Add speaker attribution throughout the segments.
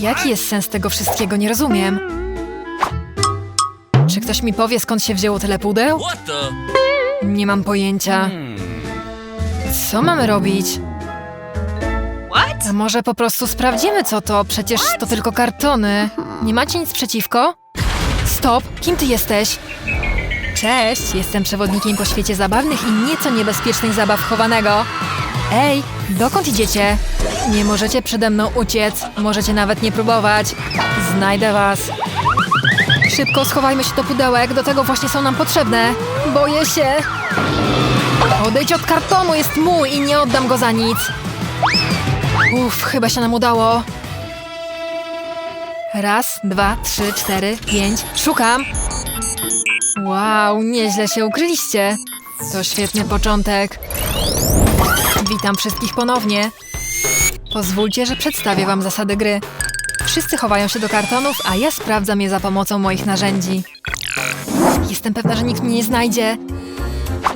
Speaker 1: Jaki jest sens tego wszystkiego? Nie rozumiem. Czy ktoś mi powie, skąd się wzięło tyle pudeł? Nie mam pojęcia. Co mamy robić? A może po prostu sprawdzimy, co to? Przecież to tylko kartony. Nie macie nic przeciwko? Stop! Kim ty jesteś? Cześć, jestem przewodnikiem po świecie zabawnych i nieco niebezpiecznych zabaw chowanego. Ej, dokąd idziecie? Nie możecie przede mną uciec. Możecie nawet nie próbować. Znajdę was. Szybko schowajmy się do pudełek, do tego właśnie są nam potrzebne. Boję się. Odejdź od kartonu, jest mój i nie oddam go za nic. Uff, chyba się nam udało. Raz, dwa, trzy, cztery, pięć. Szukam. Wow, nieźle się ukryliście. To świetny początek. Witam wszystkich ponownie. Pozwólcie, że przedstawię wam zasady gry. Wszyscy chowają się do kartonów, a ja sprawdzam je za pomocą moich narzędzi. Jestem pewna, że nikt mnie nie znajdzie.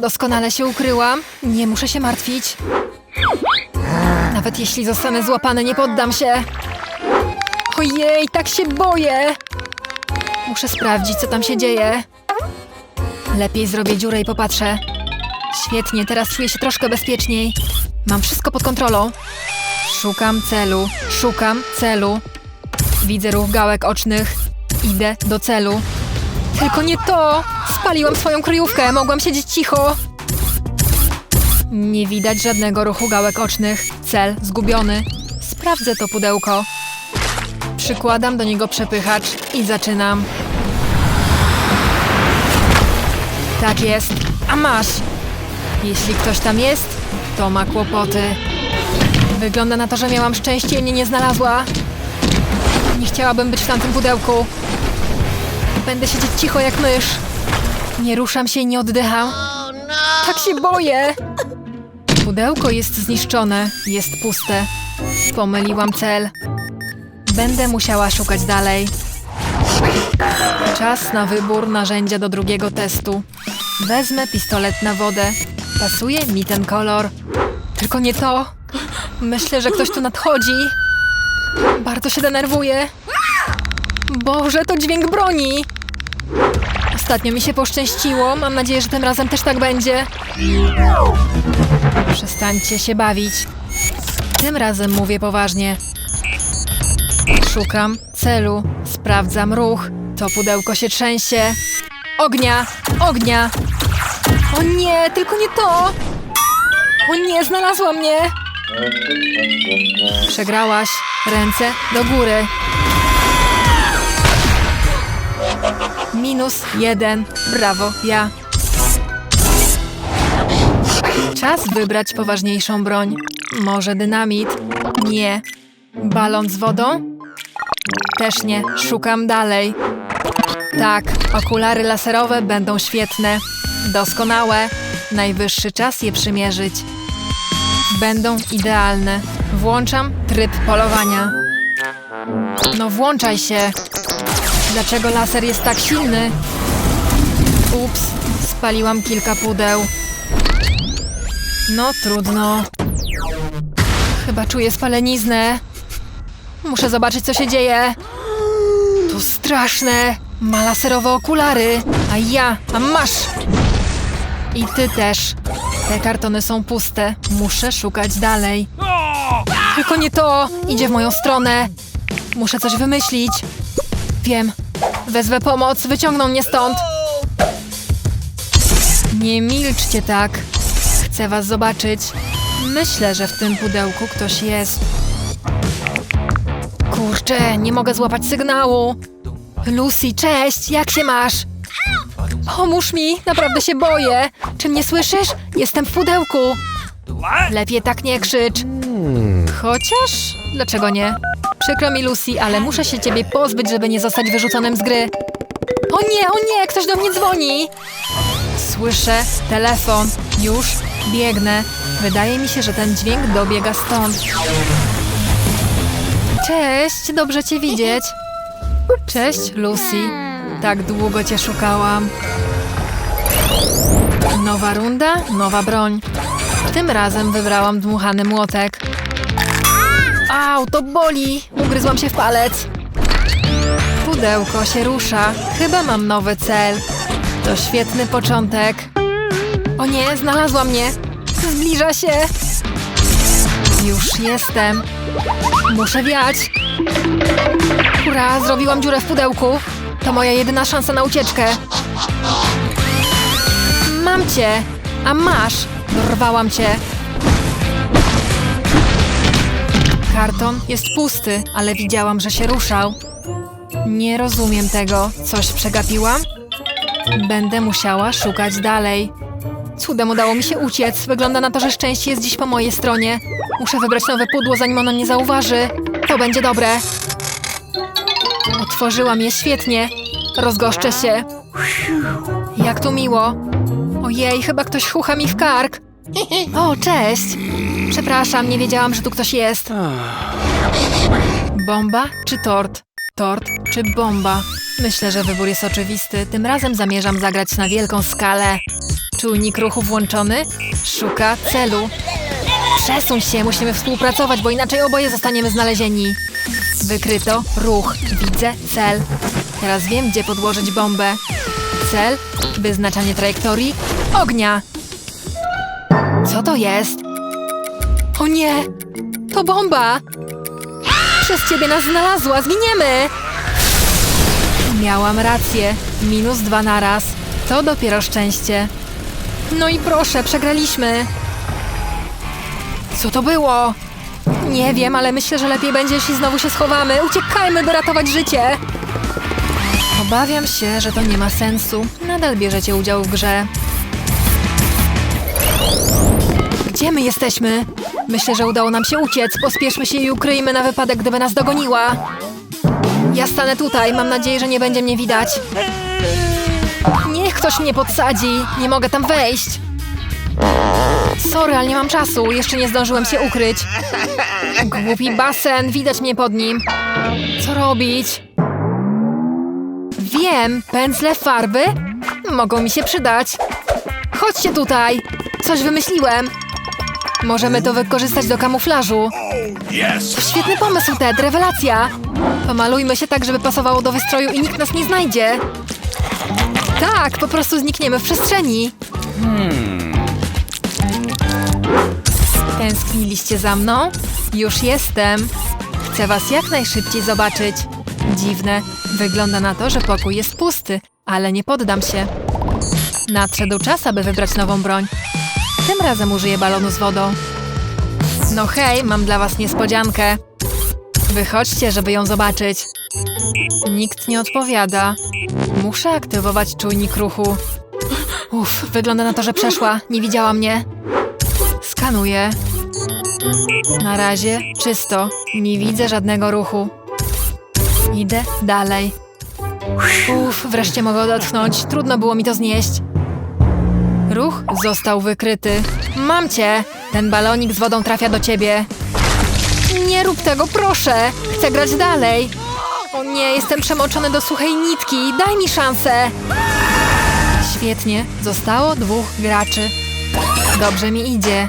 Speaker 1: Doskonale się ukryłam. Nie muszę się martwić. Nawet jeśli zostanę złapany, nie poddam się. Ojej, tak się boję. Muszę sprawdzić, co tam się dzieje. Lepiej zrobię dziurę i popatrzę. Świetnie, teraz czuję się troszkę bezpieczniej. Mam wszystko pod kontrolą. Szukam celu, szukam celu. Widzę ruch gałek ocznych. Idę do celu. Tylko nie to! Spaliłam swoją kryjówkę, mogłam siedzieć cicho. Nie widać żadnego ruchu gałek ocznych. Cel zgubiony. Sprawdzę to pudełko. Przykładam do niego przepychacz i zaczynam. Tak jest. A masz! Jeśli ktoś tam jest, to ma kłopoty. Wygląda na to, że miałam szczęście i mnie nie znalazła. Nie chciałabym być w tamtym pudełku. Będę siedzieć cicho jak mysz. Nie ruszam się i nie oddycham. Tak się boję. Pudełko jest zniszczone, jest puste. Pomyliłam cel. Będę musiała szukać dalej. Czas na wybór narzędzia do drugiego testu. Wezmę pistolet na wodę. Pasuje mi ten kolor. Tylko nie to. Myślę, że ktoś tu nadchodzi. Bardzo się denerwuję. Boże, to dźwięk broni! Ostatnio mi się poszczęściło. Mam nadzieję, że tym razem też tak będzie. Przestańcie się bawić. Tym razem mówię poważnie. Szukam celu, sprawdzam ruch. To pudełko się trzęsie. Ognia! Ognia! O nie, tylko nie to! O nie, znalazła mnie! Przegrałaś. Ręce do góry. Minus jeden. Brawo, ja. Czas wybrać poważniejszą broń. Może dynamit? Nie. Balon z wodą? Też nie. Szukam dalej. Tak, okulary laserowe będą świetne. Doskonałe. Najwyższy czas je przymierzyć. Będą idealne. Włączam tryb polowania. No włączaj się. Dlaczego laser jest tak silny? Ups, spaliłam kilka pudeł. No trudno. Chyba czuję spaleniznę. Muszę zobaczyć, co się dzieje. To straszne. Ma laserowe okulary. A ja, a masz. I ty też. Te kartony są puste. Muszę szukać dalej. Tylko nie to! Idzie w moją stronę. Muszę coś wymyślić. Wiem. Wezwę pomoc, wyciągną mnie stąd. Nie milczcie tak. Chcę was zobaczyć. Myślę, że w tym pudełku ktoś jest. Kurczę, nie mogę złapać sygnału. Lucy, cześć, jak się masz? Pomóż mi, naprawdę się boję. Czy mnie słyszysz? Jestem w pudełku. Lepiej tak nie krzycz. Chociaż, dlaczego nie? Przykro mi, Lucy, ale muszę się ciebie pozbyć, żeby nie zostać wyrzuconym z gry. O nie, o nie, ktoś do mnie dzwoni. Słyszę telefon. Już biegnę. Wydaje mi się, że ten dźwięk dobiega stąd. Cześć, dobrze cię widzieć. Cześć, Lucy. Tak długo cię szukałam. Nowa runda, nowa broń. Tym razem wybrałam dmuchany młotek. Au, to boli! Ugryzłam się w palec. Pudełko się rusza. Chyba mam nowy cel. To świetny początek. O nie, znalazła mnie. Zbliża się. Już jestem. Muszę wiać. Hurra, zrobiłam dziurę w pudełku. To moja jedyna szansa na ucieczkę. Mam cię. A masz. Dorwałam cię. Karton jest pusty, ale widziałam, że się ruszał. Nie rozumiem tego. Coś przegapiłam? Będę musiała szukać dalej. Cudem udało mi się uciec. Wygląda na to, że szczęście jest dziś po mojej stronie. Muszę wybrać nowe pudło, zanim ono mnie zauważy. To będzie dobre. Otworzyłam je świetnie. Rozgoszczę się. Jak tu miło. Ojej, chyba ktoś chucha mi w kark. O, cześć. Przepraszam, nie wiedziałam, że tu ktoś jest. Bomba czy tort? Tort czy bomba? Myślę, że wybór jest oczywisty. Tym razem zamierzam zagrać na wielką skalę. Czujnik ruchu włączony? Szuka celu. Przesuń się, musimy współpracować, bo inaczej oboje zostaniemy znalezieni. Wykryto ruch. Widzę cel. Teraz wiem, gdzie podłożyć bombę. Cel, wyznaczanie trajektorii, ognia. Co to jest? O nie! To bomba! Przez ciebie nas znalazła, zginiemy! Miałam rację. Minus dwa na raz. To dopiero szczęście. No i proszę, przegraliśmy. Co to było? Nie wiem, ale myślę, że lepiej będzie, jeśli znowu się schowamy. Uciekajmy, by ratować życie. Obawiam się, że to nie ma sensu. Nadal bierzecie udział w grze. Gdzie my jesteśmy? Myślę, że udało nam się uciec. Pospieszmy się i ukryjmy na wypadek, gdyby nas dogoniła. Ja stanę tutaj. Mam nadzieję, że nie będzie mnie widać. Niech ktoś mnie podsadzi. Nie mogę tam wejść. Sorry, ale nie mam czasu. Jeszcze nie zdążyłem się ukryć. Głupi basen. Widać mnie pod nim. Co robić? Wiem. Pędzle, farby? Mogą mi się przydać. Chodźcie tutaj. Coś wymyśliłem. Możemy to wykorzystać do kamuflażu. Świetny pomysł, Ted, rewelacja! Pomalujmy się tak, żeby pasowało do wystroju i nikt nas nie znajdzie. Tak, po prostu znikniemy w przestrzeni. Tęskniliście za mną? Już jestem. Chcę was jak najszybciej zobaczyć. Dziwne, wygląda na to, że pokój jest pusty, ale nie poddam się. Nadszedł czas, aby wybrać nową broń. Tym razem użyję balonu z wodą. No hej, mam dla was niespodziankę. Wychodźcie, żeby ją zobaczyć. Nikt nie odpowiada. Muszę aktywować czujnik ruchu. Uff, wygląda na to, że przeszła. Nie widziała mnie. Skanuję. Na razie czysto. Nie widzę żadnego ruchu. Idę dalej. Uff, wreszcie mogę odetchnąć. Trudno było mi to znieść. Ruch został wykryty. Mam cię! Ten balonik z wodą trafia do ciebie. Nie rób tego, proszę! Chcę grać dalej. O nie, jestem przemoczony do suchej nitki. Daj mi szansę. Świetnie. Zostało dwóch graczy. Dobrze mi idzie.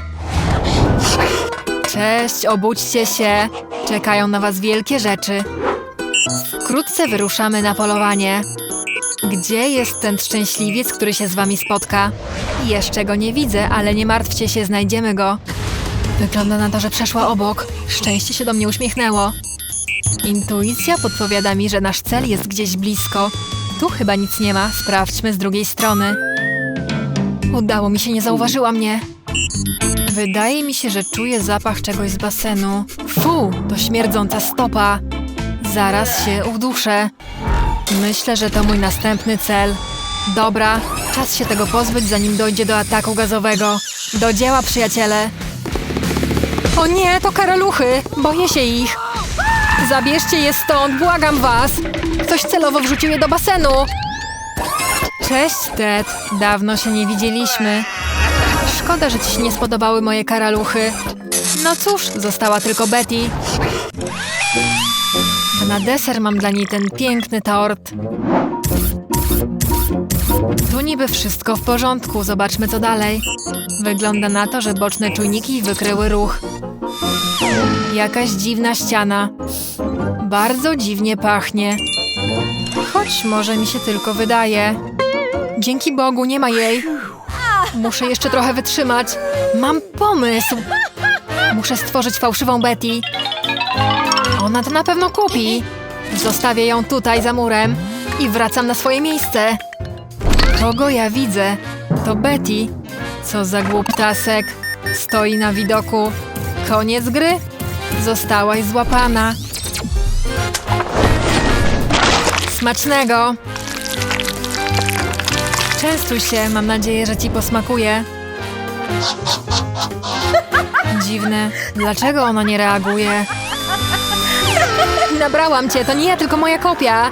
Speaker 1: Cześć, obudźcie się. Czekają na was wielkie rzeczy. Wkrótce wyruszamy na polowanie. Gdzie jest ten szczęśliwiec, który się z wami spotka? Jeszcze go nie widzę, ale nie martwcie się, znajdziemy go. Wygląda na to, że przeszła obok. Szczęście się do mnie uśmiechnęło. Intuicja podpowiada mi, że nasz cel jest gdzieś blisko. Tu chyba nic nie ma, sprawdźmy z drugiej strony. Udało mi się, nie zauważyła mnie. Wydaje mi się, że czuję zapach czegoś z basenu. Fu, to śmierdząca stopa. Zaraz się uduszę. Myślę, że to mój następny cel. Dobra, czas się tego pozbyć, zanim dojdzie do ataku gazowego. Do dzieła, przyjaciele! O nie, to karaluchy! Boję się ich! Zabierzcie je stąd, błagam was! Ktoś celowo wrzucił je do basenu! Cześć, Ted. Dawno się nie widzieliśmy. Szkoda, że ci się nie spodobały moje karaluchy. No cóż, została tylko Betty. A na deser mam dla niej ten piękny tort. Tu niby wszystko w porządku, zobaczmy co dalej. Wygląda na to, że boczne czujniki wykryły ruch. Jakaś dziwna ściana. Bardzo dziwnie pachnie. Choć może mi się tylko wydaje. Dzięki Bogu nie ma jej. Muszę jeszcze trochę wytrzymać. Mam pomysł. Muszę stworzyć fałszywą Betty. Ona to na pewno kupi. Zostawię ją tutaj za murem i wracam na swoje miejsce. Kogo ja widzę? To Betty. Co za głuptasek. Stoi na widoku. Koniec gry? Zostałaś złapana. Smacznego! Częstuj się, mam nadzieję, że ci posmakuje. Dziwne, dlaczego ona nie reaguje? Nabrałam cię, to nie ja, tylko moja kopia.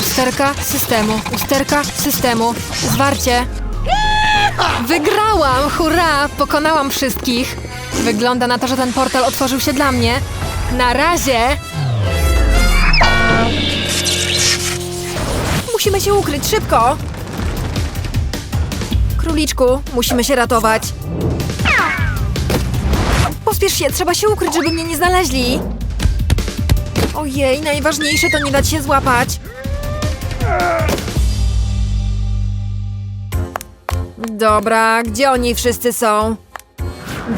Speaker 1: Usterka systemu, usterka systemu, zwarcie. Wygrałam, hurra, pokonałam wszystkich. Wygląda na to, że ten portal otworzył się dla mnie. Na razie. Musimy się ukryć, szybko. Króliczku, musimy się ratować. Pospiesz się, trzeba się ukryć, żeby mnie nie znaleźli. Ojej, najważniejsze to nie dać się złapać. Dobra, gdzie oni wszyscy są?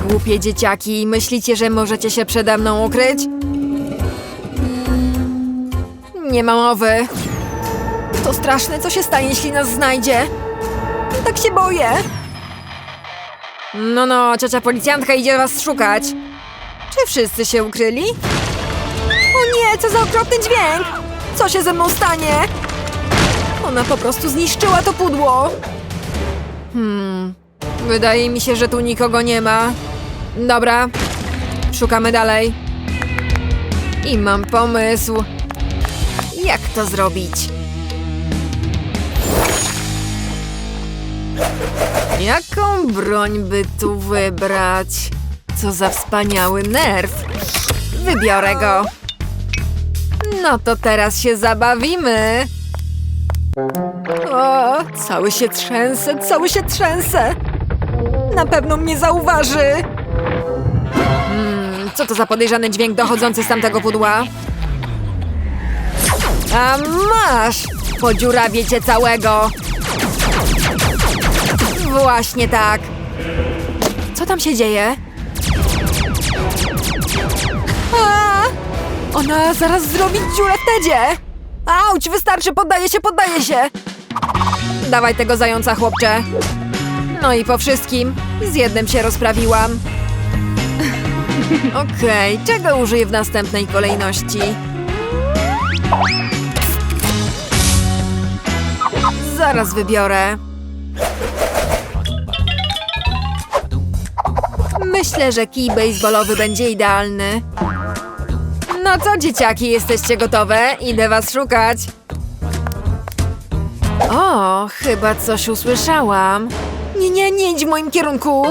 Speaker 1: Głupie dzieciaki, myślicie, że możecie się przede mną ukryć? Nie ma mowy. To straszne, co się stanie, jeśli nas znajdzie? Tak się boję. No, no, ciocia policjantka idzie was szukać. Czy wszyscy się ukryli? O nie, co za okropny dźwięk! Co się ze mną stanie? Ona po prostu zniszczyła to pudło. Hmm, wydaje mi się, że tu nikogo nie ma. Dobra, szukamy dalej. I mam pomysł. Jak to zrobić? Jaką broń by tu wybrać? Co za wspaniały nerw. Wybiorę go. No to teraz się zabawimy. O, cały się trzęsę, cały się trzęsę. Na pewno mnie zauważy. Hmm, co to za podejrzany dźwięk dochodzący z tamtego pudła? A masz! Podziurawię cię całego. Właśnie tak. Co tam się dzieje? A! Ona zaraz zrobi dziurę w tedzie! Auć, wystarczy, poddaję się, poddaję się! Dawaj tego zająca, chłopcze. No i po wszystkim, z jednym się rozprawiłam. Okej, czego użyję w następnej kolejności? Zaraz wybiorę. Myślę, że kij baseballowy będzie idealny. No co, dzieciaki, jesteście gotowe? Idę was szukać. O, chyba coś usłyszałam. Nie, nie, nie idź w moim kierunku.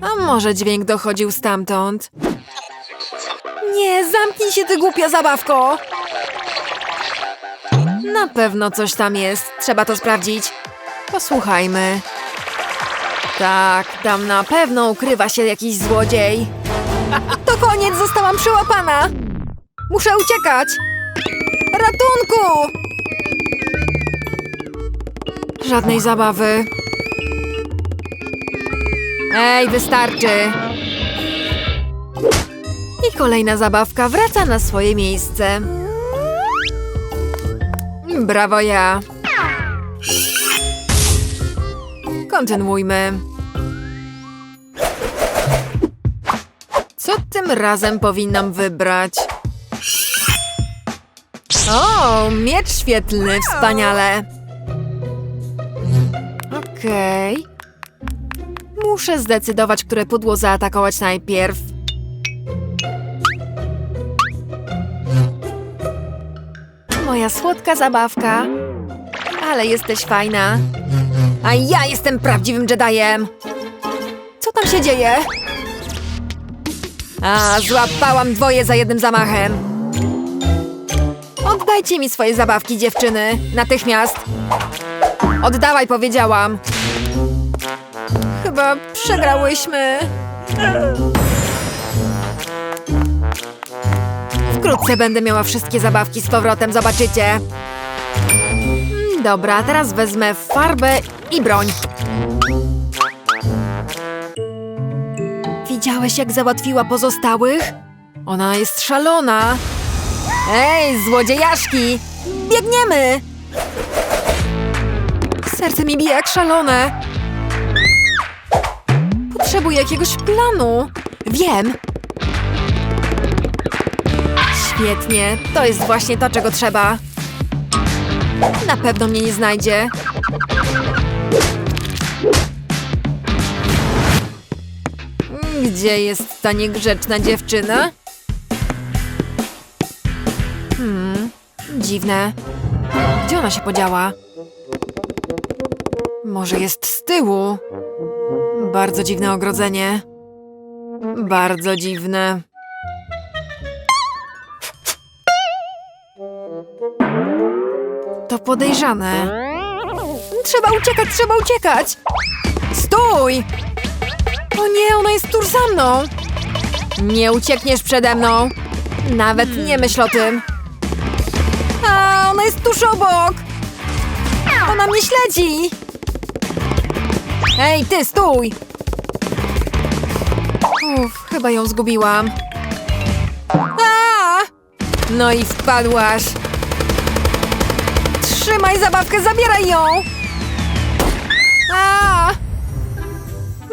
Speaker 1: A może dźwięk dochodził stamtąd? Nie, zamknij się, ty głupia zabawko. Na pewno coś tam jest. Trzeba to sprawdzić. Posłuchajmy. Tak, tam na pewno ukrywa się jakiś złodziej. To koniec, zostałam przyłapana! Muszę uciekać! Ratunku! Żadnej zabawy. Ej, wystarczy! I kolejna zabawka wraca na swoje miejsce. Brawo ja. Kontynuujmy. Co tym razem powinnam wybrać? O, miecz świetlny, wspaniale. Okej. Muszę zdecydować, które pudło zaatakować najpierw. Moja słodka zabawka. Ale jesteś fajna. A ja jestem prawdziwym Jediem! Co tam się dzieje? A, złapałam dwoje za jednym zamachem. Oddajcie mi swoje zabawki, dziewczyny. Natychmiast. Oddawaj, powiedziałam. Chyba przegrałyśmy. Wkrótce będę miała wszystkie zabawki z powrotem, zobaczycie. Dobra, teraz wezmę farbę i broń. Widziałeś, jak załatwiła pozostałych? Ona jest szalona. Ej, złodziejaszki! Biegniemy! Serce mi bije jak szalone. Potrzebuję jakiegoś planu. Wiem. Świetnie, to jest właśnie to, czego trzeba. Na pewno mnie nie znajdzie. Gdzie jest ta niegrzeczna dziewczyna? Hmm, dziwne. Gdzie ona się podziała? Może jest z tyłu? Bardzo dziwne ogrodzenie. Bardzo dziwne. To podejrzane. Trzeba uciekać, trzeba uciekać! Stój! O nie, ona jest tuż za mną! Nie uciekniesz przede mną! Nawet nie myśl o tym! A, ona jest tuż obok! Ona mnie śledzi! Ej, ty, stój! Uff, chyba ją zgubiłam. A! No i wpadłaś. Trzymaj zabawkę, zabieraj ją! A!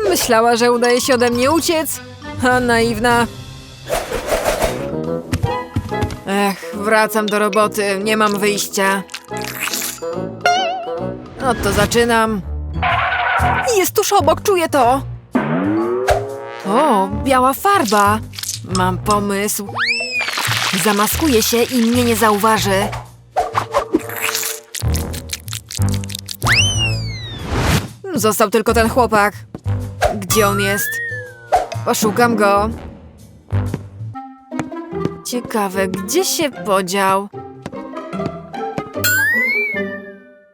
Speaker 1: Myślała, że udaje się ode mnie uciec. A naiwna. Ech, wracam do roboty, nie mam wyjścia. No to zaczynam. Jest tuż obok, czuję to. O, biała farba. Mam pomysł. Zamaskuję się i mnie nie zauważy. Został tylko ten chłopak. Gdzie on jest? Poszukam go. Ciekawe, gdzie się podział?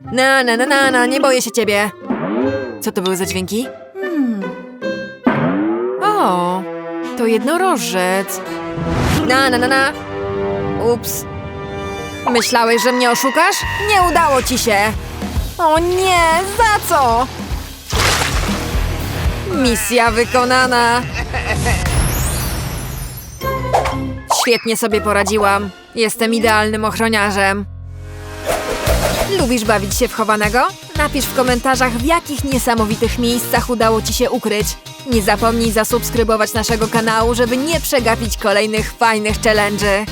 Speaker 1: Na, na, na, na, na, nie boję się ciebie. Co to były za dźwięki? O, to jednorożec. Na, na, na, na. Ups. Myślałeś, że mnie oszukasz? Nie udało ci się. O nie, za co? Misja wykonana. Świetnie sobie poradziłam. Jestem idealnym ochroniarzem. Lubisz bawić się w chowanego? Napisz w komentarzach, w jakich niesamowitych miejscach udało Ci się ukryć. Nie zapomnij zasubskrybować naszego kanału, żeby nie przegapić kolejnych fajnych challenge'y.